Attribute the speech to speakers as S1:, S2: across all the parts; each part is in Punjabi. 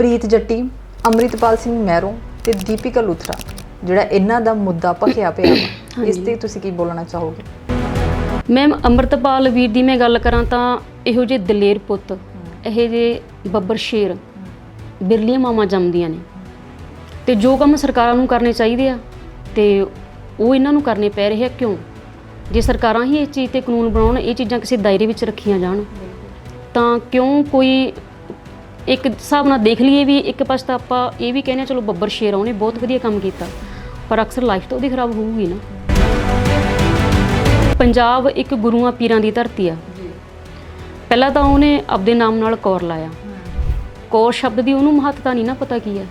S1: ਪ੍ਰੀਤ ਜੱਟੀ ਅੰਮ੍ਰਿਤਪਾਲ ਸਿੰਘ ਮਹਿਰੋਂ ਤੇ ਦੀਪਿਕਾ ਲੂਥਰਾ ਜਿਹੜਾ ਇਹਨਾਂ ਦਾ ਮੁੱਦਾ ਭਖਿਆ ਪਿਆ ਵਾ। ਇਸ ਤੇ ਤੁਸੀਂ ਕੀ ਬੋਲਣਾ ਚਾਹੋਗੇ?
S2: ਮੈਮ ਅੰਮ੍ਰਿਤਪਾਲ ਵੀਰ ਦੀ ਮੈਂ ਗੱਲ ਕਰਾਂ ਤਾਂ ਇਹੋ ਜਿਹੇ ਦਲੇਰ ਪੁੱਤ ਇਹੋ ਜਿਹੇ ਬੱਬਰ ਸ਼ੇਰ ਬਿਰਲੀਆਂ ਮਾਵਾਂ ਜੰਮਦੀਆਂ ਨੇ। ਤੇ ਜੋ ਕੰਮ ਸਰਕਾਰਾਂ ਨੂੰ ਕਰਨੇ ਚਾਹੀਦੇ ਆ ਤੇ ਉਹ ਇਹਨਾਂ ਨੂੰ ਕਰਨੇ ਪੈ ਰਹੇ ਆ ਕਿਉਂ? ਜੇ ਸਰਕਾਰਾਂ ਹੀ ਇਸ ਚੀਜ਼ ਤੇ ਕਾਨੂੰਨ ਬਣਾਉਣ ਇਹ ਚੀਜ਼ਾਂ ਕਿਸੇ ਦਾਇਰੇ ਵਿੱਚ ਰੱਖੀਆਂ ਜਾਣ ਤਾਂ ਕਿਉਂ ਕੋਈ ਇੱਕ ਹਿਸਾਬ ਨਾਲ ਦੇਖ ਲਈਏ ਵੀ ਇੱਕ ਪਾਸੇ ਤਾਂ ਆਪਾਂ ਇਹ ਵੀ ਕਹਿੰਦੇ ਆ ਚਲੋ ਬੱਬਰ ਸ਼ੇਰ ਉਹਨੇ ਬਹੁਤ ਵਧੀਆ ਕੰਮ ਕੀਤਾ। ਪਰ ਅਕਸਰ ਲਾਈਫ ਤਾਂ ਉਹਦੀ ਖਰਾਬ ਹੋਊਗੀ ਨਾ। ਪੰਜਾਬ ਇੱਕ ਗੁਰੂਆਂ ਪੀਰਾਂ ਦੀ ਧਰਤੀ ਆ। ਪਹਿਲਾਂ ਤਾਂ ਉਹਨੇ ਆਪਦੇ ਨਾਮ ਨਾਲ ਕੌਰ ਲਾਇਆ। ਕੌਰ ਸ਼ਬਦ ਦੀ ਉਹਨੂੰ ਮਹੱਤਤਾ ਨਹੀਂ ਨਾ ਪਤਾ ਕੀ ਹੈ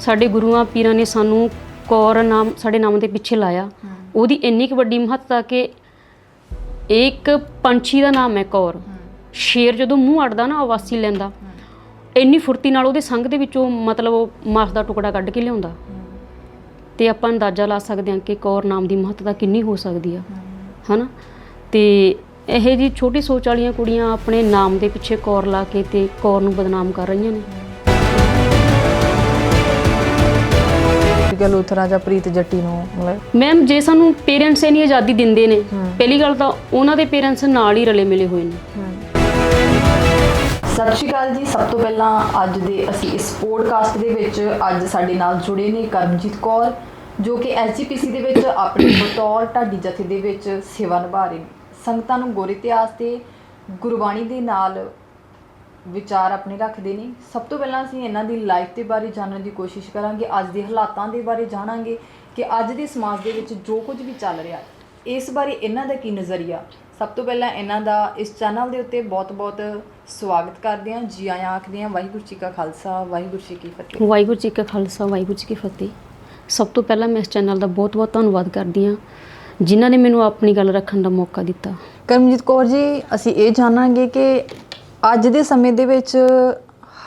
S2: ਸਾਡੇ ਗੁਰੂਆਂ ਪੀਰਾਂ ਨੇ ਸਾਨੂੰ ਕੌਰ ਨਾਮ ਸਾਡੇ ਨਾਮ ਦੇ ਪਿੱਛੇ ਲਾਇਆ। ਉਹਦੀ ਇੰਨੀ ਕੁ ਵੱਡੀ ਮਹੱਤਤਾ ਕਿ ਇੱਕ ਪੰਛੀ ਦਾ ਨਾਮ ਹੈ ਕੌਰ। ਸ਼ੇਰ ਜਦੋਂ ਮੂੰਹ ਅੜਦਾ ਨਾ ਆਵਾਸੀ ਲੈਂਦਾ। ਇੰਨੀ ਫੁਰਤੀ ਨਾਲ ਉਹਦੇ ਸੰਗ ਦੇ ਵਿੱਚੋਂ ਮਤਲਬ ਉਹ ਮਾਸ ਦਾ ਟੁਕੜਾ ਕੱਢ ਕੇ ਲਿਆਉਂਦਾ। ਤੇ ਆਪਾਂ ਅੰਦਾਜ਼ਾ ਲਾ ਸਕਦੇ ਹਾਂ ਕਿ ਕੌਰ ਨਾਮ ਦੀ ਮਹੱਤਤਾ ਕਿੰਨੀ ਹੋ ਸਕਦੀ ਆ। ਹਨਾ? ਤੇ ਇਹ ਜੀ ਛੋਟੀ ਸੋਚ ਵਾਲੀਆਂ ਕੁੜੀਆਂ ਆਪਣੇ ਨਾਮ ਦੇ ਪਿੱਛੇ ਕੌਰ ਲਾ ਕੇ ਤੇ ਕੌਰ ਨੂੰ ਬਦਨਾਮ ਕਰ ਰਹੀਆਂ ਨੇ।
S1: ਦੀਪਿਕਾ ਲੂਥਰਾ ਜਾਂ ਪ੍ਰੀਤ ਜੱਟੀ ਨੂੰ ਮਤਲਬ
S2: ਮੈਮ ਜੇ ਸਾਨੂੰ ਪੇਰੈਂਟਸ ਇਨੀ ਆਜ਼ਾਦੀ ਦਿੰਦੇ ਨੇ ਪਹਿਲੀ ਗੱਲ ਤਾਂ ਉਹਨਾਂ ਦੇ ਪੇਰੈਂਟਸ ਨਾਲ ਹੀ ਰਲੇ ਮਿਲੇ ਹੋਏ ਨੇ।
S1: ਸਤਿ ਸ਼੍ਰੀ ਅਕਾਲ ਜੀ। ਸਭ ਤੋਂ ਪਹਿਲਾਂ ਅੱਜ ਦੇ ਅਸੀਂ ਇਸ ਪੋਡਕਾਸਟ ਦੇ ਵਿੱਚ ਅੱਜ ਸਾਡੇ ਨਾਲ ਜੁੜੇ ਨੇ ਕਰਮਜੀਤ ਕੌਰ, ਜੋ ਕਿ ਐਸਜੀਪੀਸੀ ਦੇ ਵਿੱਚ ਆਪਣੇ ਬਤੌਰ ਢਾਡੀ ਜਥੇ ਦੇ ਵਿੱਚ ਸੇਵਾ ਨਿਭਾ ਰਹੇ ਨੇ। ਸੰਗਤਾਂ ਨੂੰ ਗੁਰ ਇਤਿਹਾਸ ਤੇ ਗੁਰਬਾਣੀ ਦੇ ਨਾਲ ਵਿਚਾਰ ਆਪਣੇ ਰੱਖਦੇ ਨੇ। ਸਭ ਤੋਂ ਪਹਿਲਾਂ ਅਸੀਂ ਇਹਨਾਂ ਦੀ ਲਾਈਫ ਦੇ ਬਾਰੇ ਜਾਣਨ ਦੀ ਕੋਸ਼ਿਸ਼ ਕਰਾਂਗੇ। ਅੱਜ ਦੇ ਹਾਲਾਤਾਂ ਦੇ ਬਾਰੇ ਜਾਣਾਂਗੇ ਕਿ ਅੱਜ ਦੇ ਸਮਾਜ ਦੇ ਵਿੱਚ ਜੋ ਕੁਝ ਵੀ ਚੱਲ ਰਿਹਾ, ਇਸ ਬਾਰੇ ਇਹਨਾਂ ਦਾ ਕੀ ਨਜ਼ਰੀਆ? ਸਭ ਤੋਂ ਪਹਿਲਾਂ ਇਹਨਾਂ ਦਾ ਇਸ ਚੈਨਲ ਦੇ ਉੱਤੇ ਬਹੁਤ-ਬਹੁਤ ਸਵਾਗਤ ਕਰਦੇ ਹਾਂ। ਜੀ ਆਇਆਂ ਆਖਦੇ ਹਾਂ ਵਾਹਿਗੁਰੂ ਜੀ ਕਾ ਖਾਲਸਾ ਵਾਹਿਗੁਰੂ ਜੀ ਕੀ ਫਤਿਹ।
S2: ਵਾਹਿਗੁਰੂ ਜੀ ਕਾ ਖਾਲਸਾ ਵਾਹਿਗੁਰੂ ਜੀ ਕੀ ਫਤਿਹ। ਸਭ ਤੋਂ ਪਹਿਲਾਂ ਮੈਂ ਇਸ ਚੈਨਲ ਦਾ ਬਹੁਤ-ਬਹੁਤ ਧੰਨਵਾਦ ਕਰਦੀ ਹਾਂ ਜਿਨ੍ਹਾਂ ਨੇ ਮੈਨੂੰ ਆਪਣੀ ਗੱਲ ਰੱਖਣ ਦਾ ਮੌਕਾ ਦਿੱਤਾ।
S1: ਕਰਮਜੀਤ ਕੌਰ ਜੀ ਅਸੀਂ ਇਹ ਜਾਣਾਂਗੇ ਕਿ ਅੱਜ ਦੇ ਸਮੇਂ ਦੇ ਵਿੱਚ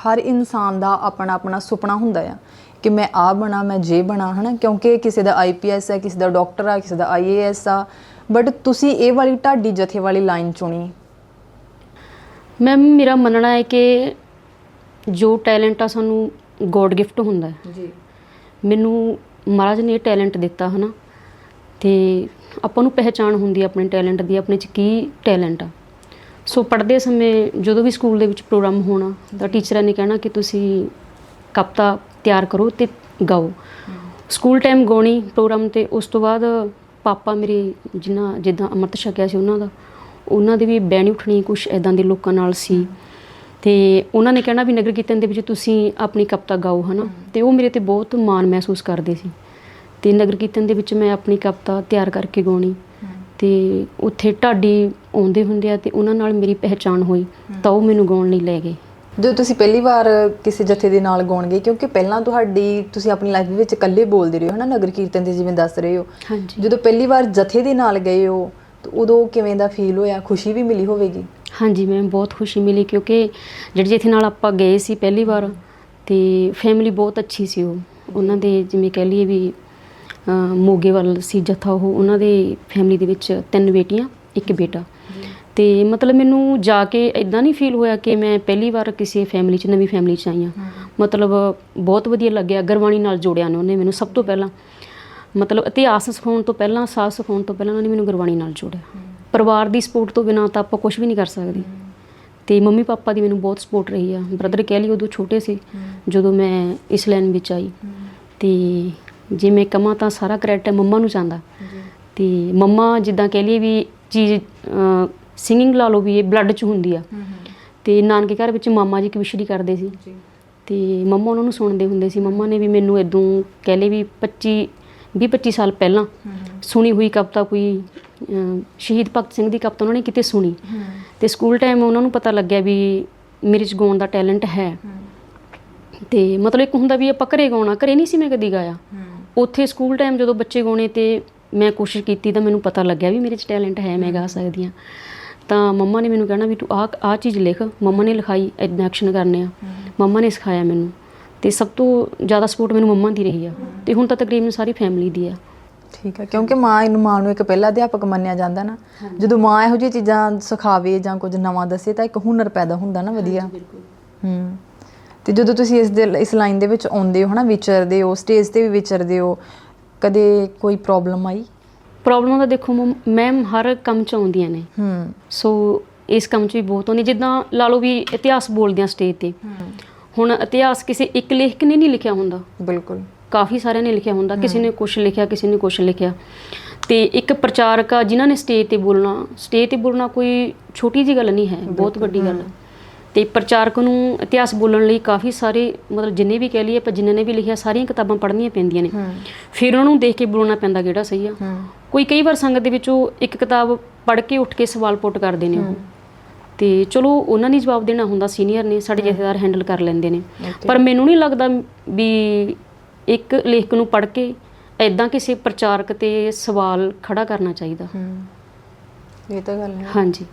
S1: ਹਰ ਇਨਸਾਨ ਦਾ ਆਪਣਾ ਆਪਣਾ ਸੁਪਨਾ ਹੁੰਦਾ ਆ ਕਿ ਮੈਂ ਆ ਬਣਾ ਮੈਂ ਜੇ ਬਣਾ ਹਨਾ? ਕਿਉਂਕਿ ਕਿਸੇ ਦਾ ਆਈਪੀਐਸ ਹੈ ਕਿਸੇ ਦਾ ਡਾਕਟਰ ਆ ਕਿਸੇ ਦਾ ਆਈਏਐਸ ਆ ਬਟ ਤੁਸੀਂ ਇਹ ਵਾਲੀ ਢਾਡੀ ਜਥੇ ਵਾਲੀ ਲਾਈਨ ਚੁਣੀ।
S2: ਮੈਮ ਮੇਰਾ ਮੰਨਣਾ ਹੈ ਕਿ ਜੋ ਟੈਲੈਂਟ ਆ ਸਾਨੂੰ ਗੋਡ ਗਿਫਟ ਹੁੰਦਾ ਹੈ।
S1: ਜੀ।
S2: ਮੈਨੂੰ ਮਹਾਰਾਜ ਨੇ ਇਹ ਟੈਲੈਂਟ ਦਿੱਤਾ ਹਨਾ? ਤੇ ਆਪਾਂ ਨੂੰ ਪਹਿਚਾਣ ਹੁੰਦੀ ਹੈ ਆਪਣੇ ਟੈਲੈਂਟ ਦੀ ਆਪਣੇ ਚ ਕੀ ਟੈਲੈਂਟ ਆ। ਸੋ ਪੜ੍ਹਦੇ ਸਮੇਂ ਜਦੋਂ ਵੀ ਸਕੂਲ ਦੇ ਵਿੱਚ ਪ੍ਰੋਗਰਾਮ ਹੋਣਾ ਤਾਂ ਟੀਚਰਾਂ ਨੇ ਕਹਿਣਾ ਕਿ ਤੁਸੀਂ ਕਵਿਤਾ ਤਿਆਰ ਕਰੋ ਤੇ ਗਾਓ। ਸਕੂਲ ਟਾਈਮ ਗਾਉਣੀ ਪ੍ਰੋਗਰਾਮ ਤੇ ਉਸ ਤੋਂ ਬਾਅਦ ਪਾਪਾ ਮੇਰੇ ਜਿਨ੍ਹਾਂ ਜਿੱਦਾਂ ਅੰਮ੍ਰਿਤ ਛਕਿਆ ਸੀ ਉਹਨਾਂ ਦਾ, ਉਹਨਾਂ ਦੀ ਵੀ ਬਹਿਣੀ ਉੱਠਣੀ ਕੁਝ ਐਦਾਂ ਦੇ ਲੋਕਾਂ ਨਾਲ ਸੀ। ਤੇ ਉਹਨਾਂ ਨੇ ਕਹਿਣਾ ਵੀ ਨਗਰ ਕੀਰਤਨ ਦੇ ਵਿੱਚ ਤੁਸੀਂ ਆਪਣੀ ਕਵਿਤਾ ਗਾਓ, ਹਨਾ? ਤੇ ਉਹ ਮੇਰੇ ਤੇ ਬਹੁਤ ਮਾਣ ਮਹਿਸੂਸ ਕਰਦੇ ਸੀ। ਤੇ ਨਗਰ ਕੀਰਤਨ ਦੇ ਵਿੱਚ ਮੈਂ ਆਪਣੀ ਕਵਿਤਾ ਤਿਆਰ ਕਰਕੇ ਗਾਉਣੀ। ਤੇ ਉੱਥੇ ਢਾਡੀ ਆਉਂਦੇ ਹੁੰਦੇ ਆ ਤੇ ਉਹਨਾਂ ਨਾਲ ਮੇਰੀ ਪਹਿਚਾਣ ਹੋਈ, ਤਾਂ ਉਹ ਮੈਨੂੰ ਗਾਉਣ ਲਈ ਲੈ ਗਏ।
S1: ਜਦੋਂ ਤੁਸੀਂ ਪਹਿਲੀ ਵਾਰ ਕਿਸੇ ਜਥੇ ਦੇ ਨਾਲ ਗਾਉਣ ਗਏ ਕਿਉਂਕਿ ਪਹਿਲਾਂ ਤੁਹਾਡੀ ਤੁਸੀਂ ਆਪਣੀ ਲਾਈਫ ਵਿੱਚ ਇਕੱਲੇ ਬੋਲਦੇ ਰਹੇ ਹੋ ਹਨਾ? ਨਗਰ ਕੀਰਤਨ ਤੇ ਜਿਵੇਂ ਦੱਸ ਰਹੇ ਹੋ।
S2: ਹਾਂਜੀ।
S1: ਜਦੋਂ ਪਹਿਲੀ ਵਾਰ ਜਥੇ ਦੇ ਨਾਲ ਗਏ ਹੋ ਤਾਂ ਉਦੋਂ ਕਿਵੇਂ ਦਾ ਫੀਲ ਹੋਇਆ? ਖੁਸ਼ੀ ਵੀ ਮਿਲੀ ਹੋਵੇਗੀ?
S2: ਹਾਂਜੀ ਮੈਮ ਬਹੁਤ ਖੁਸ਼ੀ ਮਿਲੀ ਕਿਉਂਕਿ ਜਿਹੜੇ ਜਿੱਥੇ ਨਾਲ ਆਪਾਂ ਗਏ ਸੀ ਪਹਿਲੀ ਵਾਰ ਤੇ ਫੈਮਿਲੀ ਬਹੁਤ ਅੱਛੀ ਸੀ ਉਹ। ਉਹਨਾਂ ਦੇ ਜਿਵੇਂ ਕਹਿ ਲਈਏ ਵੀ ਮੋਗੇ ਵੱਲ ਸੀ ਜਥਾ ਉਹ ਉਹਨਾਂ ਦੇ ਫੈਮਿਲੀ ਦੇ ਵਿੱਚ ਤਿੰਨ ਬੇਟੀਆਂ ਇੱਕ ਬੇਟਾ। ਤੇ ਮਤਲਬ ਮੈਨੂੰ ਜਾ ਕੇ ਇਦਾਂ ਨਹੀਂ ਫੀਲ ਹੋਇਆ ਕਿ ਮੈਂ ਪਹਿਲੀ ਵਾਰ ਕਿਸੇ ਫੈਮਿਲੀ 'ਚ ਨਵੀਂ ਫੈਮਿਲੀ 'ਚ ਆਈ ਹਾਂ। ਮਤਲਬ ਬਹੁਤ ਵਧੀਆ ਲੱਗਿਆ ਗੁਰਬਾਣੀ ਨਾਲ ਜੋੜਿਆ ਨੇ ਉਹਨੇ ਮੈਨੂੰ ਸਭ ਤੋਂ ਪਹਿਲਾਂ। ਮਤਲਬ ਇਤਿਹਾਸ ਸਿਖਾਉਣ ਤੋਂ ਪਹਿਲਾਂ ਸਾਹ ਸਿਖਾਉਣ ਤੋਂ ਪਹਿਲਾਂ ਉਹਨਾਂ ਮੈਨੂੰ ਗੁਰਬਾਣੀ ਨਾਲ ਜੋੜਿਆ। ਪਰਿਵਾਰ ਦੀ ਸਪੋਰਟ ਤੋਂ ਬਿਨਾਂ ਤਾਂ ਆਪਾਂ ਕੁਝ ਵੀ ਨਹੀਂ ਕਰ ਸਕਦੇ। ਤੇ ਮੰਮੀ ਪਾਪਾ ਦੀ ਮੈਨੂੰ ਬਹੁਤ ਸਪੋਰਟ ਰਹੀ ਆ। ਬ੍ਰਦਰ ਕਹਿ ਲਈ ਉਦੋਂ ਛੋਟੇ ਸੀ ਜਦੋਂ ਮੈਂ ਇਸ ਲਾਈਨ ਵਿੱਚ ਆਈ। ਤੇ ਜੇ ਮੈਂ ਕਮਾਂ ਤਾਂ ਸਾਰਾ ਕ੍ਰੈਡਿਟ ਮੰਮਾ ਨੂੰ ਜਾਂਦਾ। ਤੇ ਮੰਮਾ ਜਿੱਦਾਂ ਕਹਿ ਲਈਏ ਵੀ ਚੀਜ਼ ਸਿੰਗਿੰਗ ਲਾ ਲਓ ਵੀ ਇਹ ਬਲੱਡ 'ਚ ਹੁੰਦੀ ਆ। ਤੇ ਨਾਨਕੇ ਘਰ ਵਿੱਚ ਮਾਮਾ ਜੀ ਕਵਿਸ਼ਰੀ ਕਰਦੇ ਸੀ। ਤੇ ਮੰਮਾ ਉਹਨਾਂ ਨੂੰ ਸੁਣਦੇ ਹੁੰਦੇ ਸੀ। ਮੰਮਾ ਨੇ ਵੀ ਮੈਨੂੰ ਇਦੋਂ ਕਹਿ ਲਏ ਵੀ 25 ਵੀਹ 25 ਸਾਲ ਪਹਿਲਾਂ ਸੁਣੀ ਹੋਈ ਕਵਿਤਾ ਕੋਈ ਸ਼ਹੀਦ ਭਗਤ ਸਿੰਘ ਦੀ ਕਵਿਤਾ ਉਹਨਾਂ ਨੇ ਕਿਤੇ ਸੁਣੀ। ਤੇ ਸਕੂਲ ਟਾਈਮ ਉਹਨਾਂ ਨੂੰ ਪਤਾ ਲੱਗਿਆ ਵੀ ਮੇਰੇ 'ਚ ਗਾਉਣ ਦਾ ਟੈਲੈਂਟ ਹੈ। ਤੇ ਮਤਲਬ ਇੱਕ ਹੁੰਦਾ ਵੀ ਆਪਾਂ ਘਰੇ ਗਾਉਣਾ ਘਰੇ ਨਹੀਂ ਸੀ ਮੈਂ ਕਦੀ ਗਾਇਆ। ਉੱਥੇ ਸਕੂਲ ਟਾਈਮ ਜਦੋਂ ਬੱਚੇ ਗਾਉਣੇ ਤੇ ਮੈਂ ਕੋਸ਼ਿਸ਼ ਕੀਤੀ ਤਾਂ ਮੈਨੂੰ ਪਤਾ ਲੱਗਿਆ ਵੀ ਮੇਰੇ 'ਚ ਟੈਲੈਂਟ ਹੈ ਮੈਂ ਗਾ ਸਕਦੀ ਹਾਂ। ਤਾਂ ਮੰਮਾ ਨੇ ਮੈਨੂੰ ਕਹਿਣਾ ਵੀ ਤੂੰ ਆਹ ਆਹ ਚੀਜ਼ ਲਿਖ। ਮੰਮਾ ਨੇ ਲਿਖਾਈ ਇਦਾਂ ਐਕਸ਼ਨ ਕਰਨੇ ਆ। ਮੰਮਾ ਨੇ ਸਿਖਾਇਆ ਮੈਨੂੰ। ਤੇ ਸਭ ਤੋਂ ਜ਼ਿਆਦਾ ਸਪੋਰਟ ਮੈਨੂੰ ਮੰਮਾ ਦੀ ਰਹੀ ਆ। ਤੇ ਹੁਣ ਤਾਂ ਤਕਰੀਬਨ ਸਾਰੀ ਫੈਮਿਲੀ ਦੀ ਆ।
S1: ਠੀਕ ਹੈ ਕਿਉਂਕਿ ਮਾਂ ਇਹਨੂੰ ਮਾਂ ਨੂੰ ਇੱਕ ਪਹਿਲਾ ਅਧਿਆਪਕ ਮੰਨਿਆ ਜਾਂਦਾ ਨਾ। ਜਦੋਂ ਮਾਂ ਇਹੋ ਜਿਹੀ ਚੀਜ਼ਾਂ ਸਿਖਾਵੇ ਜਾਂ ਕੁਝ ਨਵਾਂ ਦੱਸੇ ਤਾਂ ਇੱਕ ਹੁਨਰ ਪੈਦਾ ਹੁੰਦਾ ਨਾ ਵਧੀਆ। ਹੂੰ। ਤੇ ਜਦੋਂ ਤੁਸੀਂ ਇਸ ਦੇ ਇਸ ਲਾਈਨ ਦੇ ਵਿੱਚ ਆਉਂਦੇ ਹੋ ਹਨਾ ਵਿਚਰਦੇ ਹੋ ਸਟੇਜ ਤੇ ਵੀ ਵਿਚਰਦੇ ਹੋ ਕਦੇ ਕੋਈ ਪ੍ਰੋਬਲਮ ਆਈ?
S2: ਪ੍ਰੋਬਲਮ ਤਾਂ ਦੇਖੋ ਮੈਮ ਹਰ ਕੰਮ ਚ ਆਉਂਦੀਆਂ ਨੇ।
S1: ਹੂੰ।
S2: ਸੋ ਇਸ ਕੰਮ 'ਚ ਵੀ ਬਹੁਤ ਆਉਂਦੀ ਜਿੱਦਾਂ ਲਾ ਲਓ ਵੀ ਇਤਿਹਾਸ ਬੋਲਦੇ ਆ ਸਟੇਜ ਤੇ। ਹੁਣ ਇਤਿਹਾਸ ਕਿਸੇ ਇੱਕ ਲੇਖਕ ਨੇ ਨਹੀਂ ਲਿਖਿਆ ਹੁੰਦਾ।
S1: ਬਿਲਕੁਲ।
S2: ਕਾਫੀ ਸਾਰਿਆਂ ਨੇ ਲਿਖਿਆ ਹੁੰਦਾ ਕਿਸੇ ਨੇ ਕੁਝ ਲਿਖਿਆ ਕਿਸੇ ਨੇ ਕੁਝ ਲਿਖਿਆ। ਤੇ ਇੱਕ ਪ੍ਰਚਾਰਕ ਆ ਜਿਨ੍ਹਾਂ ਨੇ ਸਟੇਜ ਤੇ ਬੋਲਣਾ ਸਟੇਜ ਤੇ ਬੋਲਣਾ ਕੋਈ ਛੋਟੀ ਜੀ ਗੱਲ ਨਹੀਂ ਹੈ ਬਹੁਤ ਵੱਡੀ ਗੱਲ ਹੈ। ਤੇ ਪ੍ਰਚਾਰਕ ਨੂੰ ਇਤਿਹਾਸ ਬੋਲਣ ਲਈ ਕਾਫੀ ਸਾਰੇ ਮਤਲਬ ਜਿੰਨੇ ਵੀ ਕਹਿ ਲਈਏ ਆਪਾਂ ਜਿਨ੍ਹਾਂ ਨੇ ਵੀ ਲਿਖਿਆ ਸਾਰੀਆਂ ਕਿਤਾਬਾਂ ਪੜ੍ਹਨੀਆਂ ਪੈਂਦੀਆਂ ਨੇ। ਫਿਰ ਉਹਨਾਂ ਨੂੰ ਦੇਖ ਕੇ ਬੋਲਣਾ ਪੈਂਦਾ ਕਿਹੜਾ ਸਹੀ ਆ। ਕੋਈ ਕਈ ਵਾਰ ਸੰਗਤ ਦੇ ਵਿੱਚੋਂ ਇੱਕ ਕਿਤਾਬ ਪੜ੍ਹ ਕੇ ਉੱਠ ਕੇ ਸਵਾਲ ਪੁੱਟ ਕਰਦੇ ਨੇ ਉਹ। ਤੇ ਚਲੋ ਉਹਨਾਂ ਨੇ ਜਵਾਬ ਦੇਣਾ ਹੁੰਦਾ ਸੀਨੀਅਰ ਨੇ ਸਾਡੇ ਜਥੇਦਾਰ ਹੈਂਡਲ ਕਰ ਲੈਂਦੇ ਨੇ. ਪਰ ਮੈਨੂੰ ਨਹੀਂ ਲੱਗਦਾ ਵੀ ਇੱਕ ਲੇਖਕ ਨੂੰ ਪੜ੍ਹ ਕੇ ਐਦਾਂ ਕਿਸੇ ਪ੍ਰਚਾਰਕ ਤੇ ਸਵਾਲ ਖੜਾ ਕਰਨਾ ਚਾਹੀਦਾ।
S1: ਹੂੰ। ਇਹ ਤਾਂ ਗੱਲ ਹੈ।
S2: ਹਾਂਜੀ।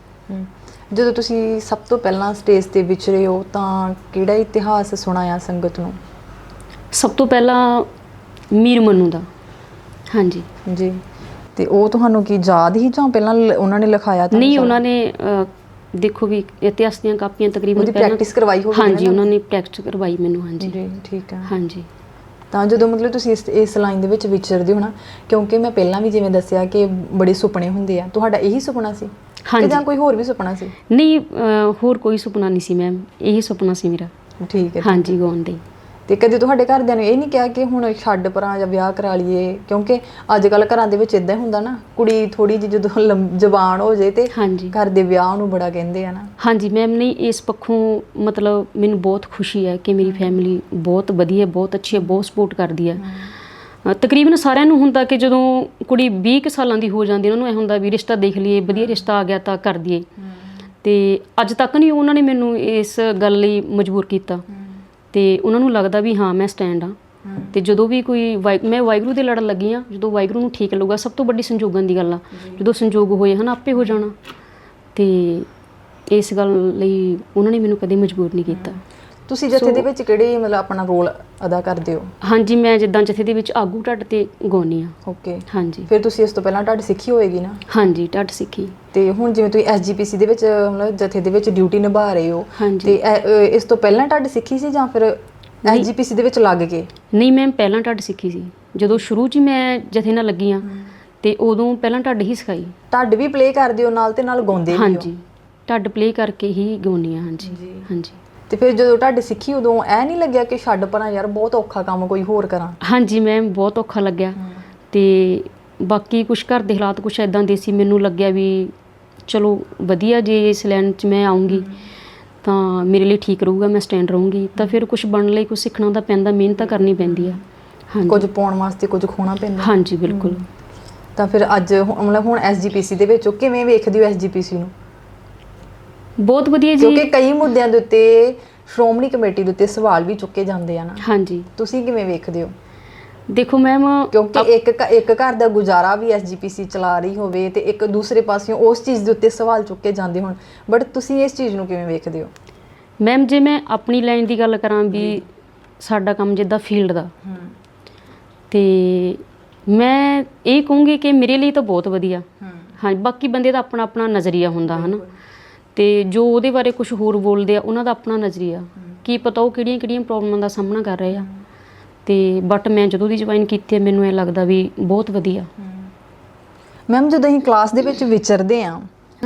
S1: ਜਦੋਂ ਤੁਸੀਂ ਸਭ ਤੋਂ ਪਹਿਲਾਂ ਸਟੇਜ ਤੇ ਵਿਚਰੇ ਹੋ ਤਾਂ ਕਿਹੜਾ ਇਤਿਹਾਸ ਸੁਣਾਇਆ ਸੰਗਤ ਨੂੰ?
S2: ਸਭ ਤੋਂ ਪਹਿਲਾਂ ਮੀਰ ਮਨੂ ਦਾ। ਹਾਂਜੀ।
S1: ਜੀ। ਤੇ ਉਹ ਤੁਹਾਨੂੰ ਕੀ ਯਾਦ ਹੀ ਜਾਂ ਪਹਿਲਾਂ ਲ- ਉਹਨਾਂ ਨੇ ਲਿਖਾਇਆ ਤੁਹਾਨੂੰ
S2: ਨਹੀਂ? ਉਹਨਾਂ ਨੇ ਦੇਖੋ ਵੀ ਇਤਿਹਾਸ ਦੀਆਂ ਕਾਪੀਆਂ ਤਕਰੀਬਨ
S1: ਉਹਦੀ
S2: ਪਹਿਲਾਂ-
S1: practice ਕਰਵਾਈ ਹੋਵੇਗੀ
S2: ਹਾਂਜੀ
S1: ਨਾ?
S2: ਉਹਨਾਂ ਨੇ ਪ੍ਰੈਕਟਿਸ ਕਰਵਾਈ ਮੈਨੂੰ ਹਾਂਜੀ।
S1: ਜੀ ਠੀਕ ਹੈ।
S2: ਹਾਂਜੀ।
S1: ਤਾਂ ਜਦੋਂ ਮਤਲਬ ਤੁਸੀਂ ਇਸ ਇਸ ਲਾਈਨ ਦੇ ਵਿੱਚ ਵਿਚਰਦੇ ਹੋ ਨਾ ਕਿਉਂਕਿ ਮੈਂ ਪਹਿਲਾਂ ਵੀ ਜਿਵੇਂ ਦੱਸਿਆ ਕਿ ਬੜੇ ਸੁਪਨੇ ਹੁੰਦੇ ਆ ਤੁਹਾਡਾ ਇਹੀ ਸੁਪਨਾ ਸੀ? ਕਿ
S2: ਹਾਂਜੀ।
S1: ਜਾਂ ਕੋਈ ਹੋਰ ਵੀ ਸੁਪਨਾ ਸੀ?
S2: ਨਹੀਂ ਹੋਰ ਕੋਈ ਸੁਪਨਾ ਨਹੀਂ ਸੀ ਮੈਮ ਇਹੀ ਸੁਪਨਾ ਸੀ ਮੇਰਾ।
S1: ਠੀਕ ਹੈ
S2: ਹਾਂਜੀ ਗਾਉਣ ਦੇ।
S1: ਤੇ ਕਦੇ ਤੁਹਾਡੇ ਘਰਦਿਆਂ ਨੇ ਇਹ ਨਹੀਂ ਕਿਹਾ ਕਿ ਹੁਣ ਛੱਡ ਪਰਾਂ ਜਾਂ ਵਿਆਹ ਕਰਾ ਲਈਏ? ਕਿਉਂਕਿ ਅੱਜ ਕੱਲ ਘਰਾਂ ਦੇ ਵਿੱਚ ਇਦਾਂ ਹੁੰਦਾ ਨਾ ਕੁੜੀ ਥੋੜੀ ਜਿਹੀ ਜਦੋਂ ਜਵਾਨ ਹੋ ਜੇ ਤੇ ਘਰ ਦੇ ਵਿਆਹ ਨੂੰ ਬੜਾ ਕਹਿੰਦੇ ਆ ਨਾ।
S2: ਹਾਂਜੀ ਮੈਮ ਨਹੀਂ ਇਸ ਪੱਖੋਂ ਮਤਲਬ ਮੈਨੂੰ ਬਹੁਤ ਖੁਸ਼ੀ ਹੈ ਕਿ ਮੇਰੀ ਫੈਮਿਲੀ ਬਹੁਤ ਵਧੀਆ ਬਹੁਤ ਅੱਛੀ ਹੈ ਬਹੁਤ ਸਪੋਰਟ ਕਰਦੀ ਹੈ। ਤਕਰੀਬਨ ਸਾਰਿਆਂ ਨੂੰ ਹੁੰਦਾ ਕਿ ਜਦੋਂ ਕੁੜੀ 20 ਕੁ ਸਾਲਾਂ ਦੀ ਹੋ ਜਾਂਦੀ ਉਹਨਾਂ ਨੂੰ ਇਹ ਹੁੰਦਾ ਵੀ ਰਿਸ਼ਤਾ ਦੇਖ ਲਈਏ ਵਧੀਆ ਰਿਸ਼ਤਾ ਆ ਗਿਆ ਤਾਂ ਕਰ ਦਈਏ। ਤੇ ਅੱਜ ਤੱਕ ਨਹੀਂ ਉਹਨਾਂ ਨੇ ਮੈਨੂੰ ਇਸ ਗੱਲ ਲਈ ਮਜਬੂਰ ਕੀਤਾ। ਤੇ ਉਹਨਾਂ ਨੂੰ ਲੱਗਦਾ ਵੀ ਹਾਂ ਮੈਂ ਸਟੈਂਡ ਆ ਤੇ ਜਦੋਂ ਵੀ ਕੋਈ ਵਾਹਿ- ਮੈਂ ਵਾਹਿਗੁਰੂ ਦੇ ਲੜਨ ਲੱਗੀ ਆ ਜਦੋਂ ਵਾਹਿਗੁਰੂ ਨੂੰ ਠੀਕ ਲੱਗੂਗਾ ਸਭ ਤੋਂ ਵੱਡੀ ਸੰਜੋਗਾਂ ਦੀ ਗੱਲ ਆ। ਜਦੋਂ ਸੰਜੋਗ ਹੋਏ ਹਨ ਆਪੇ ਹੋ ਜਾਣਾ। ਤੇ ਇਸ ਗੱਲ ਲਈ ਉਹਨਾਂ ਨੇ ਮੈਨੂੰ ਕਦੇ ਮਜਬੂਰ ਨਹੀਂ ਕੀਤਾ।
S1: ਤੁਸੀਂ ਜਥੇ ਦੇ ਵਿੱਚ ਕਿਹੜੇ ਮਤਲਬ ਆਪਣਾ ਰੋਲ ਅਦਾ ਕਰਦੇ ਹੋ?
S2: ਹਾਂਜੀ ਮੈਂ ਜਿੱਦਾਂ ਜਥੇ ਦੇ ਵਿੱਚ ਆਗੂ ਢੱਡ ਤੇ ਗਾਉਂਦੀ ਆ
S1: ਓਕੇ
S2: ਹਾਂਜੀ।
S1: ਫਿਰ ਤੁਸੀਂ ਇਸ ਤੋਂ ਪਹਿਲਾਂ ਢੱਡ ਸਿੱਖੀ ਹੋਏਗੀ ਨਾ?
S2: ਹਾਂਜੀ ਢੱਡ ਸਿੱਖੀ।
S1: ਤੇ ਹੁਣ ਜਿਵੇਂ ਤੁਸੀਂ ਐਸਜੀਪੀਸੀ ਦੇ ਵਿੱਚ ਮਤਲਬ ਜਥੇ ਦੇ ਵਿੱਚ ਡਿਊਟੀ ਨਿਭਾ ਰਹੇ ਹੋ ਤੇ ਇਸ ਤੋਂ ਪਹਿਲਾਂ ਢੱਡ ਸਿੱਖੀ ਸੀ ਜਾਂ ਫਿਰ ਐਸਜੀਪੀਸੀ ਦੇ ਵਿੱਚ ਲੱਗ ਕੇ
S2: ਨਹੀਂ ਮੈਂ ਪਹਿਲਾਂ ਢੱਡ ਸਿੱਖੀ ਸੀ। ਜਦੋਂ ਸ਼ੁਰੂ 'ਚ ਹੀ ਮੈਂ ਜਥੇ ਨਾਲ ਲੱਗੀ ਆ ਤੇ ਉਦੋਂ ਪਹਿਲਾਂ ਢੱਡ ਹੀ ਸਿਖਾਈ।
S1: ਢੱਡ ਵੀ ਪਲੇ ਕਰਦੇ ਹੋ ਨਾਲ ਤੇ ਨਾਲ ਗਾਉਂਦੇ ਵੀ ਹੋ?
S2: ਹਾਂਜੀ। ਢੱਡ ਪਲੇ ਕਰਕੇ ਹੀ ਗਾਉਂਦੀ ਆ ਹਾਂਜੀ। ਹਾਂਜੀ।
S1: ਤੇ ਫਿਰ ਜਦੋਂ ਢੱਡ ਸਿੱਖੀ ਉਦੋਂ ਐ ਨਹੀਂ ਲੱਗਿਆ ਕਿ ਛੱਡ ਪਰਾਂ ਯਾਰ ਬਹੁਤ ਔਖਾ ਕੰਮ ਕੋਈ ਹੋਰ ਕਰਾਂ।
S2: ਹਾਂਜੀ ਮੈਮ ਬਹੁਤ ਔਖਾ ਲੱਗਿਆ। ਤੇ ਬਾਕੀ ਕੁਝ ਘਰ ਦੇ ਹਾਲਾਤ ਕੁਝ ਐਦਾਂ ਦੇ ਸੀ ਮੈਨੂੰ ਲੱਗਿਆ ਵੀ ਚਲੋ ਵਧੀਆ ਜੇ ਇਸ ਲਾਈਨ 'ਚ ਮੈਂ ਆਉਂਗੀ ਤਾਂ ਮੇਰੇ ਲਈ ਠੀਕ ਰਹੂਗਾ ਮੈਂ ਸਟੈਂਡ ਰਹੂੰਗੀ। ਤਾਂ ਫਿਰ ਕੁਝ ਬਣਨ ਲਈ ਕੁਝ ਸਿੱਖਣਾ ਤਾਂ ਪੈਂਦਾ ਮਿਹਨਤ ਤਾਂ ਕਰਨੀ ਪੈਂਦੀ ਆ। ਹਾਂਜੀ।
S1: ਕੁਝ ਪਾਉਣ ਵਾਸਤੇ ਕੁਝ ਖੋਣਾ ਪੈਂਦਾ।
S2: ਹਾਂਜੀ ਬਿਲਕੁਲ।
S1: ਤਾਂ ਫਿਰ ਅੱਜ ਹੁ- ਮਤਲਬ ਹੁਣ ਐਸਜੀਪੀਸੀ ਦੇ ਵਿੱਚ ਉਹ ਕਿਵੇਂ ਵੇਖਦੇ ਹੋ ਐਸਜੀਪੀਸੀ ਨੂੰ?
S2: ਬਹੁਤ ਵਧੀਆ ਜੀ।
S1: ਕਿਉਂਕਿ ਕਈ ਮੁੱਦਿਆਂ ਦੇ ਉੱਤੇ ਸ਼੍ਰੋਮਣੀ ਕਮੇਟੀ ਦੇ ਉੱਤੇ ਸਵਾਲ ਵੀ ਚੁੱਕੇ ਜਾਂਦੇ ਆ ਨਾ।
S2: ਹਾਂਜੀ।
S1: ਤੁਸੀਂ ਕਿਵੇਂ ਵੇਖਦੇ ਹੋ?
S2: ਦੇਖੋ ਮੈਮ
S1: ਕਿਉਂਕਿ ਇੱਕ ਘ- ਇੱਕ ਘਰ ਦਾ ਗੁਜ਼ਾਰਾ ਵੀ ਐਸਜੀਪੀਸੀ ਚਲਾ ਰਹੀ ਹੋਵੇ ਤੇ ਇੱਕ ਦੂਸਰੇ ਪਾਸਿਓਂ ਉਸ ਚੀਜ਼ ਦੇ ਉੱਤੇ ਸਵਾਲ ਚੁੱਕੇ ਜਾਂਦੇ ਹੋਣ। ਬਟ ਤੁਸੀਂ ਇਸ ਚੀਜ਼ ਨੂੰ ਕਿਵੇਂ ਵੇਖਦੇ ਹੋ?
S2: ਮੈਮ ਜੇ ਮੈਂ ਆਪਣੀ ਲਾਈਨ ਦੀ ਗੱਲ ਕਰਾਂ ਵੀ ਸਾਡਾ ਕੰਮ ਜਿੱਦਾਂ ਫੀਲਡ ਦਾ। ਤੇ ਮੈਂ ਇਹ ਕਹੂੰਗੀ ਕਿ ਮੇਰੇ ਲਈ ਤਾਂ ਬਹੁਤ ਵਧੀਆ। ਹਾਂ। ਬਾਕੀ ਬੰਦੇ ਦਾ ਆਪਣਾ ਆਪਣਾ ਨਜ਼ਰੀਆ ਹੁੰਦਾ ਹਨਾ? ਤੇ ਜੋ ਉਹਦੇ ਬਾਰੇ ਕੁਝ ਹੋਰ ਬੋਲਦੇ ਆ ਉਹਨਾਂ ਦਾ ਆਪਣਾ ਨਜ਼ਰੀਆ। ਕੀ ਪਤਾ ਉਹ ਕਿਹੜੀਆਂ ਕਿਹੜੀਆਂ ਪ੍ਰੋਬਲਮਾਂ ਦਾ ਸਾਹਮਣਾ ਕਰ ਰਹੇ ਆ। ਤੇ ਬਟ ਮੈਂ ਜਦੋਂ ਦੀ ਜੁਆਇਨ ਕੀਤੀ ਹੈ, ਮੈਨੂੰ ਇਹ ਲੱਗਦਾ ਵੀ ਬਹੁਤ ਵਧੀਆ।
S1: ਮੈਮ ਜਦੋਂ ਅਸੀਂ ਕਲਾਸ ਦੇ ਵਿੱਚ ਵਿਚਰਦੇ ਆ।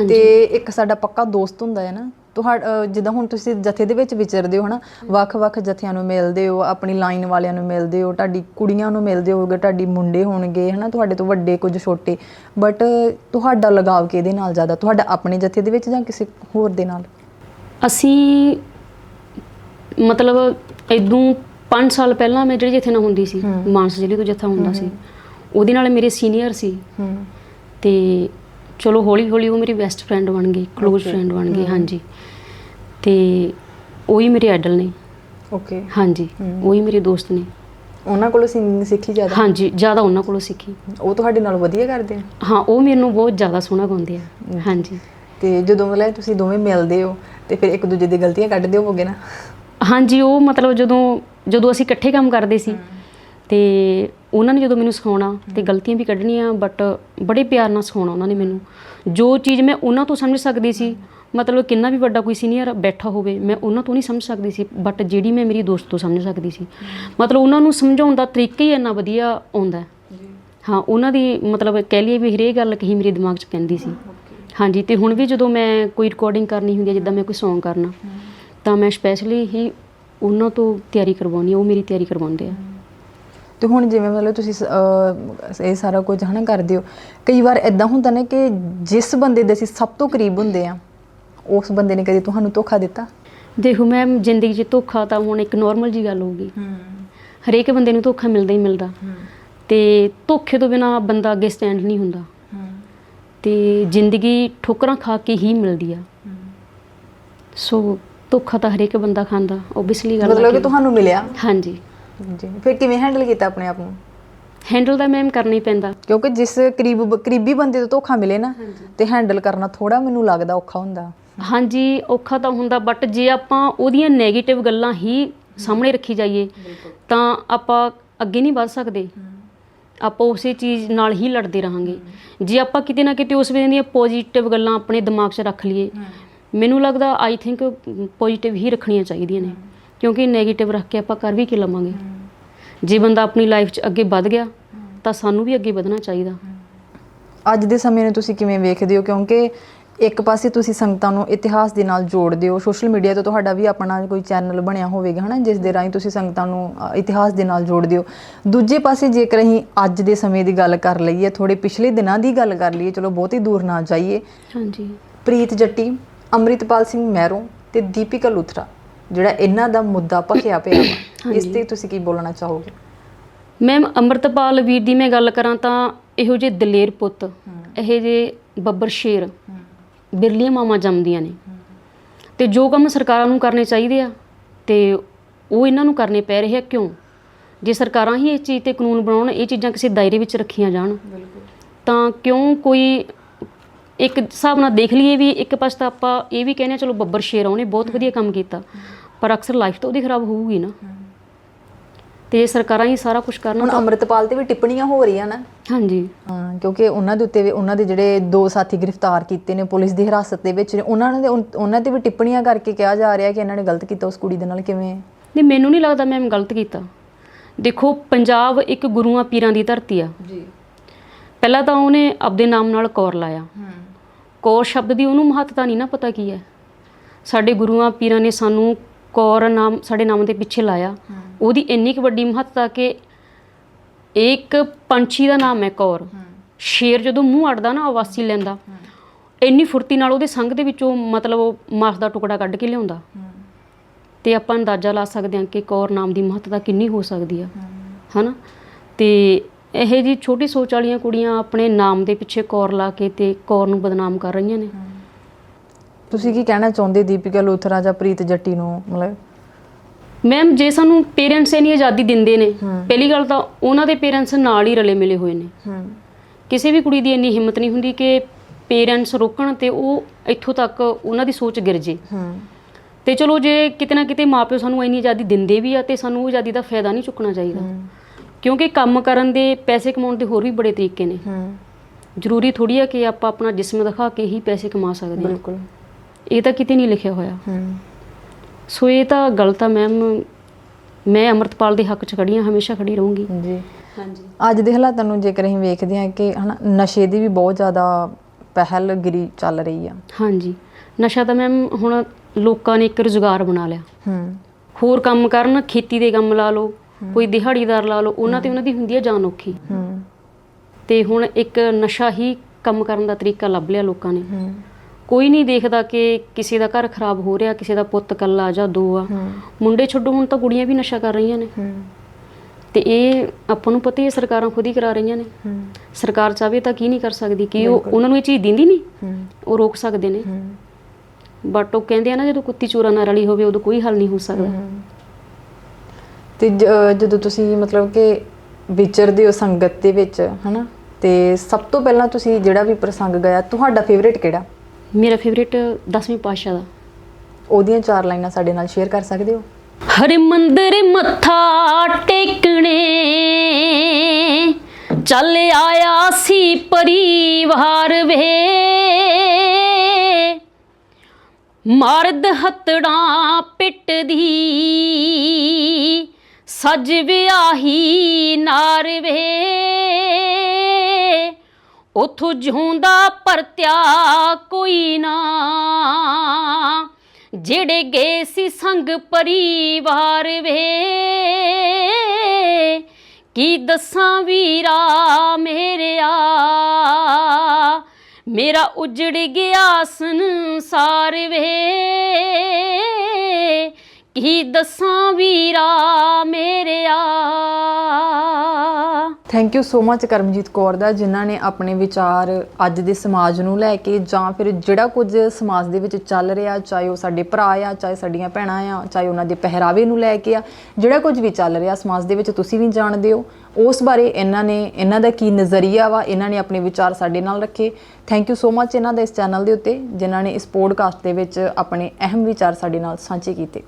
S1: ਤੇ ਇੱਕ ਸਾਡਾ ਪੱਕਾ ਦੋਸਤ ਹੁੰਦਾ ਹੈ ਨਾ ਤੁਹਾਡਾ ਜਿੱਦਾਂ ਹੁਣ ਤੁਸੀਂ ਜਥੇ ਦੇ ਵਿੱਚ ਵਿਚਰਦੇ ਹੋ ਹਨਾ ਵੱਖ-ਵੱਖ ਜਥਿਆਂ ਨੂੰ ਮਿਲਦੇ ਹੋ ਆਪਣੀ ਲਾਈਨ ਵਾਲਿਆਂ ਨੂੰ ਮਿਲਦੇ ਹੋ ਤੁਹਾਡੀ ਕੁੜੀਆਂ ਨੂੰ ਮਿਲਦੇ ਹੋਗੇ ਤੁਹਾਡੀ ਮੁੰਡੇ ਹੋਣਗੇ ਹਨਾ ਤੁਹਾਡੇ ਤੋਂ ਵੱਡੇ ਕੁਝ ਛੋਟੇ ਬਟ ਤੁਹਾਡਾ ਲਗਾਵ ਕਿਹਦੇ ਨਾਲ ਜ਼ਿਆਦਾ? ਤੁਹਾਡਾ ਆਪਣੇ ਜਥੇ ਦੇ ਵਿੱਚ ਜਾਂ ਕਿਸੇ ਹੋਰ ਦੇ ਨਾਲ?
S2: ਅਸੀਂ ਮਤਲਬ ਇਦੋਂ 5 ਸਾਲ ਪਹਿਲਾਂ ਮੈਂ ਜਿਹੜੀ ਜਥੇ ਨਾਲ ਹੁੰਦੀ ਸੀ। ਮਾਨਸ ਜ਼ਿਲ੍ਹੇ ਤੋਂ ਜਥਾ ਹੁੰਦਾ ਸੀ ਉਹਦੇ ਨਾਲ ਮੇਰੇ ਸੀਨੀਅਰ ਸੀ ਤੇ ਚਲੋ ਹੌਲੀ ਹੌਲੀ ਉਹ ਮੇਰੀ ਬੈਸਟ ਫਰੈਂਡ ਬਣ ਗਈ ক্লোਜ਼
S1: Okay.
S2: ਫਰੈਂਡ ਬਣ ਗਈ
S1: ਹਮ।
S2: ਹਾਂਜੀ। ਤੇ ਉਹੀ ਮੇਰੇ ਆਈਡਲ ਨੇ।
S1: ਓਕੇ
S2: ਹਾਂਜੀ
S1: ਹਮ।
S2: ਉਹੀ ਮੇਰੇ ਦੋਸਤ ਨੇ।
S1: ਉਹਨਾਂ ਕੋਲੋਂ ਸਿੰਗਿੰਗ ਸਿੱਖੀ ਜ਼ਿਆਦਾ?
S2: ਹਾਂਜੀ ਜ਼ਿਆਦਾ ਉਹਨਾਂ ਕੋਲੋਂ ਸਿੱਖੀ।
S1: ਉਹ ਤੁਹਾਡੇ ਨਾਲ ਵਧੀਆ ਕਰਦੇ ਆ?
S2: ਹਾਂ ਉਹ ਮੈਨੂੰ ਬਹੁਤ ਜ਼ਿਆਦਾ ਸੋਹਣਾ ਗਾਉਂਦੇ ਆ। ਹਾਂਜੀ।
S1: ਤੇ ਜਦੋਂ ਮਤਲਬ ਤੁਸੀਂ ਦੋਵੇਂ ਮਿਲਦੇ ਹੋ ਤੇ ਫਿਰ ਇੱਕ ਦੂਜੇ ਦੀ ਗਲਤੀਆਂ ਕੱਢਦੇ ਹੋਵੋਗੇ ਨਾ?
S2: ਹਾਂਜੀ ਉਹ ਮਤਲਬ ਜਦੋਂ ਜਦੋਂ ਅਸੀਂ ਇਕੱਠੇ ਕੰਮ ਕਰਦੇ ਸੀ ਤੇ ਉਹਨਾਂ ਨੇ ਜਦੋਂ ਮੈਨੂੰ ਸਿਖਾਉਣਾ ਤੇ ਗਲਤੀਆਂ ਵੀ ਕੱਢਣੀਆਂ ਬਟ ਬੜੇ ਪਿਆਰ ਨਾਲ ਸਿਖਾਉਣਾ ਉਹਨਾਂ ਨੇ ਮੈਨੂੰ। ਜੋ ਚੀਜ਼ ਮੈਂ ਉਹਨਾਂ ਤੋਂ ਸਮਝ ਸਕਦੀ ਸੀ, ਮਤਲਬ ਕਿੰਨਾ ਵੀ ਵੱਡਾ ਕੋਈ ਸੀਨੀਅਰ ਬੈਠਾ ਹੋਵੇ, ਮੈਂ ਉਹਨਾਂ ਤੋਂ ਨਹੀਂ ਸਮਝ ਸਕਦੀ ਸੀ ਬਟ ਜਿਹੜੀ ਮੈਂ ਮੇਰੀ ਦੋਸਤ ਤੋਂ ਸਮਝ ਸਕਦੀ ਸੀ। ਮਤਲਬ ਉਹਨਾਂ ਨੂੰ ਸਮਝਾਉਣ ਦਾ ਤਰੀਕਾ ਹੀ ਇੰਨਾ ਵਧੀਆ ਆਉਂਦਾ ਹਾਂ। ਉਹਨਾਂ ਦੀ ਮਤਲਬ ਕਹਿ ਲਈਏ ਵੀ ਹਰੇਕ ਗੱਲ ਕਹੀ ਮੇਰੇ ਦਿਮਾਗ 'ਚ ਪੈਂਦੀ ਸੀ। ਹਾਂਜੀ, ਤੇ ਹੁਣ ਵੀ ਜਦੋਂ ਮੈਂ ਕੋਈ ਰਿਕਾਰਡਿੰਗ ਕਰਨੀ ਹੁੰਦੀ ਹੈ, ਜਿੱਦਾਂ ਮੈਂ ਕੋਈ Song ਕਰਨਾ, ਤਾਂ ਮੈਂ ਸਪੈਸ਼ਲੀ ਹੀ ਉਹਨਾਂ ਤੋਂ ਤਿਆਰੀ ਕਰਵਾਉਣੀ ਉਹ ਮੇਰੀ ਤਿਆਰੀ ਕਰਵਾਉਂਦੇ ਆ।
S1: ਤੇ ਹੁਣ ਜਿਵੇਂ ਮਤਲਬ ਤੁਸੀਂ ਸ- ਅਹ ਇਹ ਸਾਰਾ ਕੁਝ ਹਨਾ ਕਰਦੇ ਹੋ ਕਈ ਵਾਰ ਇਦਾਂ ਹੁੰਦਾ ਨਾ ਕਿ ਜਿਸ ਬੰਦੇ ਦੇ ਅਸੀਂ ਸਭ ਤੋਂ ਕਰੀਬ ਹੁੰਦੇ ਆ ਉਸ ਬੰਦੇ ਨੇ ਕਦੇ ਤੁਹਾਨੂੰ ਧੋਖਾ ਦਿੱਤਾ?
S2: ਦੇਖੋ ਮੈਮ ਜ਼ਿੰਦਗੀ 'ਚ ਧੋਖਾ ਤਾਂ ਹੁਣ ਇੱਕ ਨਾਰਮਲ ਜੀ ਗੱਲ ਹੋਊਗੀ ਹਰੇਕ ਬੰਦੇ ਨੂੰ ਧੋਖਾ ਮਿਲਦਾ ਹੀ ਮਿਲਦਾ। ਤੇ ਧੋਖੇ ਤੋਂ ਬਿਨਾ ਬੰਦਾ ਅੱਗੇ ਸਟੈਂਡ ਨਹੀਂ ਹੁੰਦਾ। ਤੇ ਜ਼ਿੰਦਗੀ ਠੋਕਰਾਂ ਖਾ ਕੇ ਹੀ ਮਿਲਦੀ ਆ। ਸੋ ਧੋਖਾ ਤਾਂ ਹਰੇਕ ਬੰਦਾ ਖਾਂਦਾ ਓਬਵੀਅਸਲੀ ਗੱਲ
S1: ਮਤਲਬ ਕਿ ਤੁਹਾਨੂੰ ਮਿਲਿਆ?
S2: ਹਾਂਜੀ।
S1: ਜੀ। ਫਿਰ ਕਿਵੇਂ ਹੈਂਡਲ ਕੀਤਾ ਆਪਣੇ ਆਪ ਨੂੰ?
S2: ਹੈਂਡਲ ਤਾਂ ਮੈਮ ਕਰਨਾ ਹੀ ਪੈਂਦਾ।
S1: ਕਿਉਂਕਿ ਜਿਸ ਕਰੀਬ ਕਰੀਬੀ ਬੰਦੇ ਤੋਂ ਧੋਖਾ ਮਿਲੇ ਨਾ ਤੇ ਹੈਂਡਲ ਕਰਨਾ ਥੋੜਾ ਮੈਨੂੰ ਲੱਗਦਾ ਔਖਾ ਹੁੰਦਾ।
S2: ਹਾਂਜੀ ਔਖਾ ਤਾਂ ਹੁੰਦਾ ਬਟ ਜੇ ਆਪਾਂ ਉਹਦੀਆਂ 네ਗੇਟਿਵ ਗੱਲਾਂ ਹੀ ਸਾਹਮਣੇ ਰੱਖੀ ਜਾਈਏ ਤਾਂ ਆਪਾਂ ਅੱਗੇ ਨਹੀਂ ਵੱਧ ਸਕਦੇ। ਆਪਾਂ ਉਸੇ ਚੀਜ਼ ਨਾਲ ਹੀ ਲੜਦੇ ਰਹਾਂਗੇ। ਜੇ ਆਪਾਂ ਕਿਤੇ ਨਾ ਕਿਤੇ ਉਸ ਵੇਲੇ ਦੀਆਂ ਪੋਜ਼ਿਟਿਵ ਗੱਲਾਂ ਆਪਣੇ ਦਿਮਾਗ 'ਚ ਰੱਖ ਲਈਏ ਮੈਨੂੰ ਲੱਗਦਾ ਆਈ ਥਿੰਕ ਪੋਜ਼ਿਟਿਵ ਹੀ ਰੱਖਣੀਆਂ ਚਾਹੀਦੀਆਂ ਨੇ। ਕਿਉਂਕਿ 네ਗੇਟਿਵ ਰੱਖ ਕੇ ਆਪਾਂ ਕਰ ਵੀ ਕੀ ਲਵਾਂਗੇ? ਜੇ ਬੰਦਾ ਆਪਣੀ ਲਾਈਫ 'ਚ ਅੱਗੇ ਵੱਧ ਗਿਆ ਤਾਂ ਸਾਨੂੰ ਵੀ ਅੱਗੇ ਵਧਣਾ ਚਾਹੀਦਾ।
S1: ਅੱਜ ਦੇ ਸਮੇਂ ਨੂੰ ਤੁਸੀਂ ਕਿਵੇਂ ਵੇਖਦੇ ਹੋ? ਕਿਉਂਕਿ ਇੱਕ ਪਾਸੇ ਤੁਸੀਂ ਸੰਗਤਾਂ ਨੂੰ ਇਤਿਹਾਸ ਦੇ ਨਾਲ ਜੋੜਦੇ ਹੋ। ਸੋਸ਼ਲ ਮੀਡੀਆ ਤੇ ਤੁਹਾਡਾ ਵੀ ਆਪਣਾ ਕੋਈ ਚੈਨਲ ਬਣਿਆ ਹੋਵੇਗਾ ਹਨਾ? ਜਿਸ ਦੇ ਰਾਹੀਂ ਤੁਸੀਂ ਸੰਗਤਾਂ ਨੂੰ ਅ, ਇਤਿਹਾਸ ਦੇ ਨਾਲ ਜੋੜਦੇ ਹੋ। ਦੂਜੇ ਪਾਸੇ ਜੇਕਰ ਅਸੀਂ ਅੱਜ ਦੇ ਸਮੇਂ ਦੀ ਗੱਲ ਕਰ ਲਈਏ ਥੋੜੇ ਪਿਛਲੇ ਦਿਨਾਂ ਦੀ ਗੱਲ ਕਰ ਲਈਏ ਚਲੋ ਬਹੁਤੀ ਦੂਰ ਨਾ ਜਾਈਏ।
S2: ਹਾਂਜੀ।
S1: ਪ੍ਰੀਤ ਜੱਟੀ ਅੰਮ੍ਰਿਤਪਾਲ ਸਿੰਘ ਮਹਿਰੋਂ ਤੇ ਦੀਪਿਕਾ ਲੂਥਰਾ। ਜਿਹੜਾ ਇਹਨਾਂ ਦਾ ਮੁੱਦਾ ਭਖਿਆ ਪਿਆ ਵਾ ਇਸ ਤੇ ਤੁਸੀਂ ਕੀ ਬੋਲਣਾ ਚਾਹੋਗੇ?
S2: ਮੈਮ ਅੰਮ੍ਰਿਤਪਾਲ ਵੀਰ ਦੀ ਮੈਂ ਗੱਲ ਕਰਾਂ ਤਾਂ ਇਹੋ ਜਿਹੇ ਦਲੇਰ ਪੁੱਤ ਇਹ ਜੇ ਬੱਬਰ ਸ਼ੇਰ ਬਿਰਲੀਆਂ ਮਾਵਾਂ ਜੰਮਦੀਆਂ ਨੇ। ਤੇ ਜੋ ਕੰਮ ਸਰਕਾਰਾਂ ਨੂੰ ਕਰਨੇ ਚਾਹੀਦੇ ਆ ਤੇ ਉਹ ਇਹਨਾਂ ਨੂੰ ਕਰਨੇ ਪੈ ਰਹੇ ਆ ਕਿਉਂ? ਜੇ ਸਰਕਾਰਾਂ ਹੀ ਇਸ ਚੀਜ਼ ਤੇ ਕਾਨੂੰਨ ਬਣਾਉਣ ਇਹ ਚੀਜ਼ਾਂ ਕਿਸੇ ਦਾਇਰੇ ਵਿੱਚ ਰੱਖੀਆਂ ਜਾਣ ਤਾਂ ਕਿਉਂ ਕੋਈ ਇੱਕ ਹਿਸਾਬ ਨਾਲ ਦੇਖ ਲਈਏ ਵੀ ਇੱਕ ਪਾਸੇ ਤਾਂ ਆਪਾਂ ਇਹ ਵੀ ਕਹਿੰਦੇ ਆ ਚਲੋ ਬੱਬਰ ਸ਼ੇਰ ਆ ਉਹਨੇ ਬਹੁਤ ਵਧੀਆ ਕੰਮ ਕੀਤਾ। ਪਰ ਅਕਸਰ ਲਾਈਫ ਤਾਂ ਉਹਦੀ ਖਰਾਬ ਹੋਊਗੀ ਨਾ। ਤੇ ਸਰਕਾਰਾਂ ਹੀ ਸਾਰਾ ਕੁਝ ਕਰਨ
S1: ਹੁਣ ਅੰਮ੍ਰਿਤਪਾਲ ਤੇ ਵੀ ਟਿੱਪਣੀਆਂ ਹੋ ਰਹੀਆਂ ਨਾ।
S2: ਹਾਂਜੀ।
S1: ਹਾਂ ਕਿਉਂਕਿ ਉਹਨਾਂ ਦੇ ਉੱਤੇ ਵੀ ਉਹਨਾਂ ਦੇ ਜਿਹੜੇ ਦੋ ਸਾਥੀ ਗ੍ਰਿਫਤਾਰ ਕੀਤੇ ਨੇ ਪੁਲਿਸ ਦੀ ਹਿਰਾਸਤ ਦੇ ਵਿੱਚ ਨੇ ਉਹਨਾਂ ਨੇ ਉਹਨਾਂ ਤੇ ਵੀ ਟਿੱਪਣੀਆਂ ਕਰਕੇ ਕਿਹਾ ਜਾ ਰਿਹਾ ਕਿ ਇਹਨਾਂ ਨੇ ਗਲਤ ਕੀਤਾ ਉਸ ਕੁੜੀ ਦੇ ਨਾਲ ਕਿਵੇਂ?
S2: ਨਹੀਂ ਮੈਨੂੰ ਨਹੀਂ ਲੱਗਦਾ ਮੈਮ ਗਲਤ ਕੀਤਾ। ਦੇਖੋ ਪੰਜਾਬ ਇੱਕ ਗੁਰੂਆਂ ਪੀਰਾਂ ਦੀ ਧਰਤੀ ਆ।
S1: ਜੀ।
S2: ਪਹਿਲਾਂ ਤਾਂ ਉਹਨੇ ਆਪਦੇ ਨਾਮ ਨਾਲ ਕੌਰ ਲਾਇਆ। ਕੌਰ ਸ਼ਬਦ ਦੀ ਉਹਨੂੰ ਮਹੱਤਤਾ ਨਹੀਂ ਨਾ ਪਤਾ ਕੀ ਹੈ। ਸਾਡੇ ਗੁਰੂਆਂ ਪੀਰਾਂ ਨੇ ਸਾਨੂੰ ਕੌਰ ਨਾਮ ਸਾਡੇ ਨਾਮ ਦੇ ਪਿੱਛੇ ਲਾਇਆ। ਉਹਦੀ ਇੰਨੀ ਕੁ ਵੱਡੀ ਮਹੱਤਤਾ ਕਿ ਇੱਕ ਪੰਛੀ ਦਾ ਨਾਮ ਹੈ ਕੌਰ। ਸ਼ੇਰ ਜਦੋਂ ਮੂੰਹ ਅੜਦਾ ਨਾ ਆਵਾਸੀ ਲੈਂਦਾ। ਇੰਨੀ ਫੁਰਤੀ ਨਾਲ ਉਹਦੇ ਸੰਗ ਦੇ ਵਿੱਚੋਂ ਮਤਲਬ ਉਹ ਮਾਸ ਦਾ ਟੁਕੜਾ ਕੱਢ ਕੇ ਲਿਆਉਂਦਾ। ਤੇ ਆਪਾਂ ਅੰਦਾਜ਼ਾ ਲਾ ਸਕਦੇ ਹਾਂ ਕਿ ਕੌਰ ਨਾਮ ਦੀ ਮਹੱਤਤਾ ਕਿੰਨੀ ਹੋ ਸਕਦੀ ਆ। ਹਨਾ? ਤੇ ਇਹ ਜੀ ਛੋਟੀ ਸੋਚ ਵਾਲੀਆਂ ਕੁੜੀਆਂ ਆਪਣੇ ਨਾਮ ਦੇ ਪਿੱਛੇ ਕੌਰ ਲਾ ਕੇ ਤੇ ਕੌਰ ਨੂੰ ਬਦਨਾਮ ਕਰ ਰਹੀਆਂ ਨੇ।
S1: ਤੁਸੀਂ ਕੀ ਕਹਿਣਾ ਚਾਹੁੰਦੇ ਦੀਪਿਕਾ ਲੂਥਰਾ ਜਾਂ ਪ੍ਰੀਤ ਜੱਟੀ ਨੂੰ ਮਤਲਬ?
S2: ਮੈਮ ਜੇ ਸਾਨੂੰ ਪੇਰੈਂਟਸ ਇੰਨੀ ਆਜ਼ਾਦੀ ਦਿੰਦੇ ਨੇ ਪਹਿਲੀ ਗੱਲ ਤਾਂ ਉਹਨਾਂ ਦੇ ਪੇਰੈਂਟਸ ਨਾਲ ਹੀ ਰਲੇ ਮਿਲੇ ਹੋਏ ਨੇ। ਕਿਸੇ ਵੀ ਕੁੜੀ ਦੀ ਇੰਨੀ ਹਿੰਮਤ ਨਹੀਂ ਹੁੰਦੀ ਕਿ ਪੇਰੈਂਟਸ ਰੋਕਣ ਤੇ ਉਹ ਇੱਥੋਂ ਤੱਕ ਉਹਨਾਂ ਦੀ ਸੋਚ ਗਿਰ ਜੇ। ਤੇ ਚਲੋ ਜੇ ਕਿਤੇ ਨਾ ਕਿਤੇ ਮਾਪਿਓ ਸਾਨੂੰ ਇੰਨੀ ਆਜ਼ਾਦੀ ਦਿੰਦੇ ਵੀ ਆ ਤੇ ਸਾਨੂੰ ਉਹ ਆਜ਼ਾਦੀ ਦਾ ਫਾਇਦਾ ਨਹੀਂ ਚੁੱਕਣਾ ਚਾਹੀਦਾ। ਕਿਉਂਕਿ ਕੰਮ ਕਰਨ ਦੇ ਪੈਸੇ ਕਮਾਉਣ ਦੇ ਹੋਰ ਵੀ ਬੜੇ ਤਰੀਕੇ ਨੇ। ਜ਼ਰੂਰੀ ਥੋੜੀ ਆ ਕਿ ਆਪਾਂ ਆਪਣਾ ਜਿਸਮ ਦਿਖਾ ਕੇ ਹੀ ਪੈਸੇ ਕਮਾ ਸਕਦੇ ਹਾਂ।
S1: ਬਿਲਕੁਲ।
S2: ਇਹ ਤਾਂ ਕਿਤੇ ਨਹੀਂ ਲਿਖਿਆ ਹੋਇਆ।
S1: ਹੂੰ।
S2: ਸੋ ਇਹ ਤਾਂ ਗਲਤ ਆ ਮੈਮ ਮੈਂ ਅਮਰਤਪਾਲ ਦੇ ਹੱਕ 'ਚ ਖੜੀ ਹਾਂ ਹਮੇਸ਼ਾ ਖੜੀ ਰਹੂੰਗੀ।
S1: ਜੀ।
S2: ਹਾਂਜੀ।
S1: ਅੱਜ ਦੇ ਹਾਲਾਤਾਂ ਨੂੰ ਜੇਕਰ ਅਸੀਂ ਵੇਖਦੇ ਹਾਂ ਕਿ ਹਨਾ ਨਸ਼ੇ ਦੀ ਵੀ ਬਹੁਤ ਜ਼ਿਆਦਾ ਪਹਿਲਗਿਰੀ ਚੱਲ ਰਹੀ ਆ।
S2: ਹਾਂਜੀ। ਨਸ਼ਾ ਤਾਂ ਮੈਮ ਹੁਣ ਲੋਕਾਂ ਨੇ ਇੱਕ ਰੁਜ਼ਗਾਰ ਬਣਾ ਲਿਆ।
S1: ਹੂੰ।
S2: ਹੋਰ ਕੰਮ ਕਰਨ ਖੇਤੀ ਦੇ ਕੰਮ ਲਾ ਲਓ ਕੋਈ ਦਿਹਾੜੀਦਾਰ ਲਾ ਲਓ ਉਹਨਾਂ ਤੇ ਉਹਨਾਂ ਦੀ ਹੁੰਦੀ ਹੈ ਜਾਨ ਔਖੀ।
S1: ਹੂੰ।
S2: ਤੇ ਹੁਣ ਇੱਕ ਨਸ਼ਾ ਹੀ ਕੰਮ ਕਰਨ ਦਾ ਤਰੀਕਾ ਲੱਭ ਲਿਆ ਲੋਕਾਂ ਨੇ।
S1: ਹੂੰ।
S2: ਕੋਈ ਨਹੀਂ ਦੇਖਦਾ ਕਿ ਕਿਸੇ ਦਾ ਘਰ ਖਰਾਬ ਹੋ ਰਿਹਾ ਕਿਸੇ ਦਾ ਪੁੱਤ ਕੱਲਾ ਜਾਂ ਦੋ ਆ। ਮੁੰਡੇ ਛੱਡੋ ਹੁਣ ਤਾਂ ਕੁੜੀਆਂ ਵੀ ਨਸ਼ਾ ਕਰ ਰਹੀਆਂ ਨੇ। ਤੇ ਇਹ ਆਪਾਂ ਨੂੰ ਪਤਾ ਹੀ ਸਰਕਾਰਾਂ ਖੁਦ ਹੀ ਕਰਾ ਰਹੀਆਂ ਨੇ। ਸਰਕਾਰ ਚਾਹਵੇ ਤਾਂ ਕੀ ਨਹੀਂ ਕਰ ਸਕਦੀ ਕਿ ਉਹ ਉਹਨਾਂ ਨੂੰ ਇਹ ਚੀਜ਼ ਦਿੰਦੀ ਨਹੀਂ। ਉਹ ਰੋਕ ਸਕਦੇ ਨੇ। ਬਟ ਉਹ ਕਹਿੰਦੇ ਆ ਨਾ ਜਦੋਂ ਕੁੱਤੀ ਚੋਰਾਂ ਨਾਲ ਰਲੀ ਹੋਵੇ ਉਦੋਂ ਕੋਈ ਹੱਲ ਨਹੀਂ ਹੋ ਸਕਦਾ।
S1: ਤੇ ਜਦੋਂ ਤੁਸੀਂ ਮਤਲਬ ਕਿ ਵਿਚਰਦੇ ਹੋ ਸੰਗਤ ਦੇ ਵਿੱਚ ਹਨਾ? ਤੇ ਸਭ ਤੋਂ ਪਹਿਲਾਂ ਤੁਸੀਂ ਜਿਹੜਾ ਵੀ ਪ੍ਰਸੰਗ ਗਿਆ ਤੁਹਾਡਾ ਫੇਵਰੇਟ ਕਿਹੜਾ?
S2: ਮੇਰਾ ਫੇਵਰੇਟ 10ਵੀਂ ਪਾਤਸ਼ਾਹ ਦਾ।
S1: ਉਹਦੀਆਂ ਚਾਰ ਲਾਈਨਾਂ ਸਾਡੇ ਨਾਲ ਸ਼ੇਅਰ ਕਰ ਸਕਦੇ ਹੋ?
S2: ਹਰ ਮੰਦਰ ਮੱਥਾ ਟੇਕਣੇ ਚੱਲ ਆਇਆ ਸੀ ਪਰਿਵਾਰ ਵੇ। ਮਰਦ ਹੱਤੜਾਂ ਪਿੱਟਦੀ ਸਜ ਵਿਆਹੀ ਨਾਰ ਵੇ। ਉਥੋਂ ਜਿਉਂਦਾ ਪਰਤਿਆ ਕੋਈ ਨਾ। ਜਿਹੜੇ ਗਏ ਸੀ ਸੰਗ ਪਰਿਵਾਰ ਵੇ, ਕੀ ਦੱਸਾਂ ਵੀਰਾ ਮੇਰਿਆ? ਮੇਰਾ ਉਜੜ ਗਿਆ ਸੰਸਾਰ ਵੇ, ਕੀ ਦੱਸਾਂ ਵੀਰਾ ਮੇਰਿਆ?
S1: Thank you so much Karamjit Kaur ਦਾ, ਜਿਨ੍ਹਾਂ ਨੇ ਆਪਣੇ ਵਿਚਾਰ ਅੱਜ ਦੇ ਸਮਾਜ ਨੂੰ ਲੈ ਕੇ ਜਾਂ ਫਿਰ ਜਿਹੜਾ ਕੁਝ ਸਮਾਜ ਦੇ ਵਿੱਚ ਚੱਲ ਰਿਹਾ, ਚਾਹੇ ਉਹ ਸਾਡੇ ਭਰਾ ਆ, ਚਾਹੇ ਸਾਡੀਆਂ ਭੈਣਾਂ ਆ, ਚਾਹੇ ਉਹਨਾਂ ਦੇ ਪਹਿਰਾਵੇ ਨੂੰ ਲੈ ਕੇ ਆ, ਜਿਹੜਾ ਕੁਝ ਵੀ ਚੱਲ ਰਿਹਾ ਸਮਾਜ ਦੇ ਵਿੱਚ ਤੁਸੀਂ ਵੀ ਜਾਣਦੇ ਹੋ, ਉਸ ਬਾਰੇ ਇਹਨਾਂ ਨੇ, ਇਹਨਾਂ ਦਾ ਕੀ ਨਜ਼ਰੀਆ ਵਾ, ਇਹਨਾਂ ਨੇ ਆਪਣੇ ਵਿਚਾਰ ਸਾਡੇ ਨਾਲ ਰੱਖੇ। ਥੈਂਕ ਯੂ ਸੋ ਮੱਚ ਇਹਨਾਂ ਦਾ ਇਸ ਚੈਨਲ ਦੇ ਉੱਤੇ, ਜਿਨ੍ਹਾਂ ਨੇ ਇਸ ਪੋਡਕਾਸਟ ਦੇ ਵਿੱਚ ਆਪਣੇ ਅਹਿਮ ਵਿਚਾਰ ਸਾਡੇ ਨਾਲ ਸਾਂਝੇ ਕੀਤੇ।